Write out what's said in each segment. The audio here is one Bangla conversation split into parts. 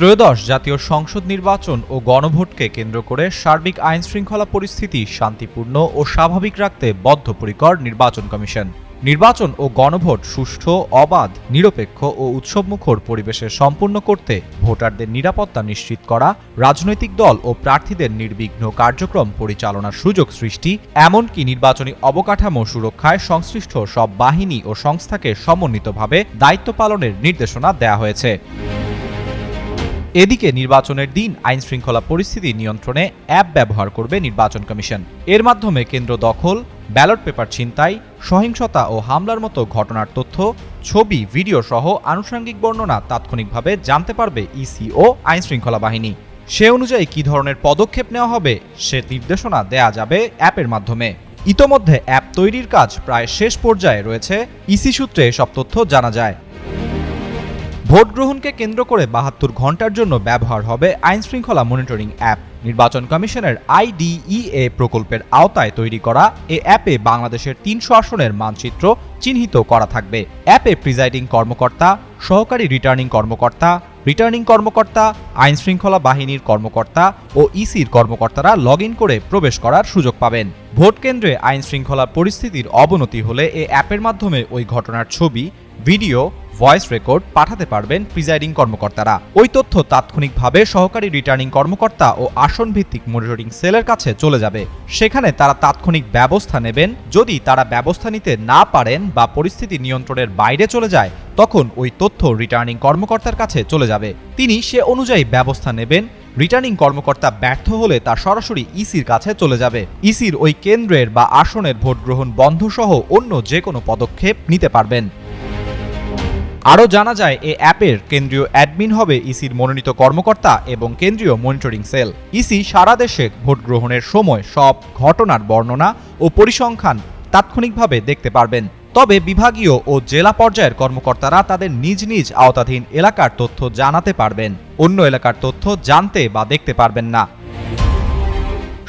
ত্রয়োদশ জাতীয় সংসদ নির্বাচন ও গণভোটকে কেন্দ্র করে সার্বিক আইন শৃঙ্খলা পরিস্থিতি শান্তিপূর্ণ ও স্বাভাবিক রাখতে বদ্ধপরিকর নির্বাচন কমিশন। নির্বাচন ও গণভোট সুষ্ঠু, অবাধ, নিরপেক্ষ ও উৎসবমুখর পরিবেশে সম্পূর্ণ করতে ভোটারদের নিরাপত্তা নিশ্চিত করা, রাজনৈতিক দল ও প্রার্থীদের নির্বিঘ্ন কার্যক্রম পরিচালনার সুযোগ সৃষ্টি, এমনকি নির্বাচনী অবকাঠামো সুরক্ষায় সংশ্লিষ্ট সব বাহিনী ও সংস্থাকে সমন্বিতভাবে দায়িত্ব পালনের নির্দেশনা দেওয়া হয়েছে। এদিকে নির্বাচনের দিন আইন শৃঙ্খলা পরিস্থিতি নিয়ন্ত্রণে অ্যাপ ব্যবহার করবে নির্বাচন কমিশন। এর মাধ্যমে কেন্দ্র দখল, ব্যালট পেপার ছিনতাই, সহিংসতা ও হামলার মতো ঘটনার তথ্য, ছবি, ভিডিও সহ আনুষঙ্গিক বর্ণনা তাৎক্ষণিকভাবে জানতে পারবে ইসি ও আইন শৃঙ্খলা বাহিনী। সে অনুযায়ী কী ধরনের পদক্ষেপ নেওয়া হবে, সে নির্দেশনা দেয়া যাবে অ্যাপের মাধ্যমে। ইতোমধ্যে অ্যাপ তৈরির কাজ প্রায় শেষ পর্যায়ে রয়েছে। ইসি সূত্রে এসব তথ্য জানা যায়। ভোট গ্রহণকে কেন্দ্র করে বাহাত্তর ঘণ্টার জন্য ব্যবহার হবে আইন শৃঙ্খলা মনিটরিং অ্যাপ। নির্বাচন কমিশনের আইডিইএ প্রকল্পের আওতায় তৈরি করা এ অ্যাপে বাংলাদেশের তিনশো আসনের মানচিত্র চিহ্নিত করা থাকবে। অ্যাপে প্রিজাইডিং কর্মকর্তা, সহকারী রিটার্নিং কর্মকর্তা রিটার্নিং কর্মকর্তা আইন শৃঙ্খলা বাহিনীর কর্মকর্তা ও ইসির কর্মকর্তারা লগ করে প্রবেশ করার সুযোগ পাবেন। ভোট কেন্দ্রে আইন শৃঙ্খলা পরিস্থিতির অবনতি হলে এ অ্যাপের মাধ্যমে ওই ঘটনার ছবি, ভিডিও ভয়েস রেকর্ড পাঠাতে পারবেন প্রিজাইডিং কর্মকর্তারা। ওই তথ্য তাৎক্ষণিকভাবে সহকারী রিটার্নিং কর্মকর্তা ও আসন ভিত্তিক মনিটরিং সেলের কাছে চলে যাবে। সেখানে তারা তাৎক্ষণিক ব্যবস্থা নেবেন। যদি তারা ব্যবস্থা নিতে না পারেন বা পরিস্থিতি নিয়ন্ত্রণের বাইরে চলে যায়, তখন ওই তথ্য রিটার্নিং কর্মকর্তার কাছে চলে যাবে। তিনি সে অনুযায়ী ব্যবস্থা নেবেন। রিটার্নিং কর্মকর্তা ব্যর্থ হলে তা সরাসরি ইসির কাছে চলে যাবে। ইসির ওই কেন্দ্রের বা আসনের ভোট গ্রহণ বন্ধ সহ অন্য যে কোনো পদক্ষেপ নিতে পারবেন। আরও জানা যায়, এ অ্যাপের কেন্দ্রীয় অ্যাডমিন হবে ইসির মনোনীত কর্মকর্তা এবং কেন্দ্রীয় মনিটরিং সেল। ইসি সারা দেশে ভোট গ্রহণের সময় সব ঘটনার বর্ণনা ও পরিসংখ্যান তাৎক্ষণিকভাবে দেখতে পারবেন। তবে বিভাগীয় ও জেলা পর্যায়ের কর্মকর্তারা তাদের নিজ নিজ আওতাধীন এলাকার তথ্য জানাতে পারবেন। অন্য এলাকার তথ্য জানতে বা দেখতে পারবেন না।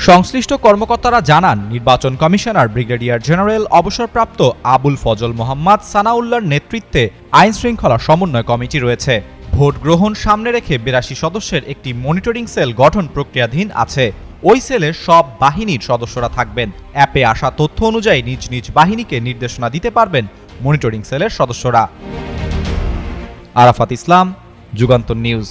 সংশ্লিষ্ট কর্মকর্তারা জানান, নির্বাচন কমিশনার ব্রিগেডিয়ার জেনারেল অবসরপ্রাপ্ত আবুল ফজল মোহাম্মদ সানাউল্লার নেতৃত্বে আইন শৃঙ্খলা সমন্বয় কমিটি রয়েছে। ভোট গ্রহণ সামনে রেখে বিরাশি সদস্যের একটি মনিটরিং সেল গঠন প্রক্রিয়াধীন আছে। ওই সেলের সব বাহিনীর সদস্যরা থাকবেন। অ্যাপে আসা তথ্য অনুযায়ী নিজ নিজ বাহিনীকে নির্দেশনা দিতে পারবেন মনিটরিং সেলের সদস্যরা। আরাফাত ইসলাম, যুগান্তর নিউজ।